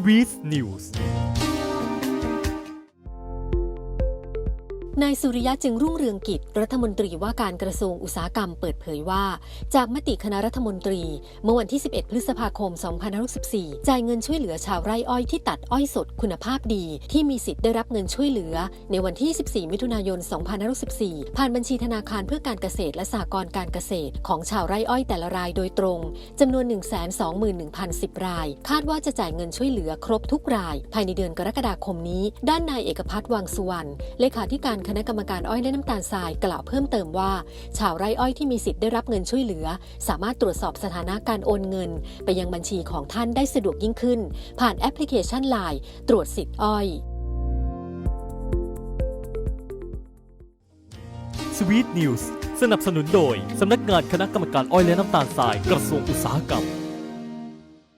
Swiss News. นายสุริยะจึงรุ่งเรืองกิจ รัฐมนตรีว่าการกระทรวงอุตสาหกรรมเปิดเผยว่า จากมติคณะรัฐมนตรี เมื่อวันที่ 11 พฤษภาคม 2564 จ่ายเงินช่วยเหลือชาวไร่อ้อยที่ตัดอ้อยสดคุณภาพดี ที่มีสิทธิ์ได้รับเงินช่วยเหลือ ในวันที่ 14 มิถุนายน 2564 ผ่านบัญชีธนาคารเพื่อการเกษตรและสหกรณ์การเกษตร ของชาวไร่อ้อยแต่ละรายโดยตรงจำนวน 121,010 ราย คาดว่าจะจ่ายเงินช่วยเหลือครบทุกราย ภายในเดือนกรกฎาคมนี้ ด้านนายเอกพัฒน์วังสุวรรณเลขาธิการคณะกรรมการอ้อยและน้ำตาลทรายกล่าวเพิ่มเติมว่า ชาวไร่อ้อยที่มีสิทธิ์ได้รับเงินช่วยเหลือ สามารถตรวจสอบสถานะการโอนเงิน ไปยังบัญชีของท่านได้สะดวกยิ่งขึ้น ผ่านแอปพลิเคชัน Line ตรวจสิทธิ์อ้อย Sweet News สนับสนุนโดย สำนักงานคณะกรรมการอ้อยและน้ำตาลทรายกระทรวงอุตสาหกรรม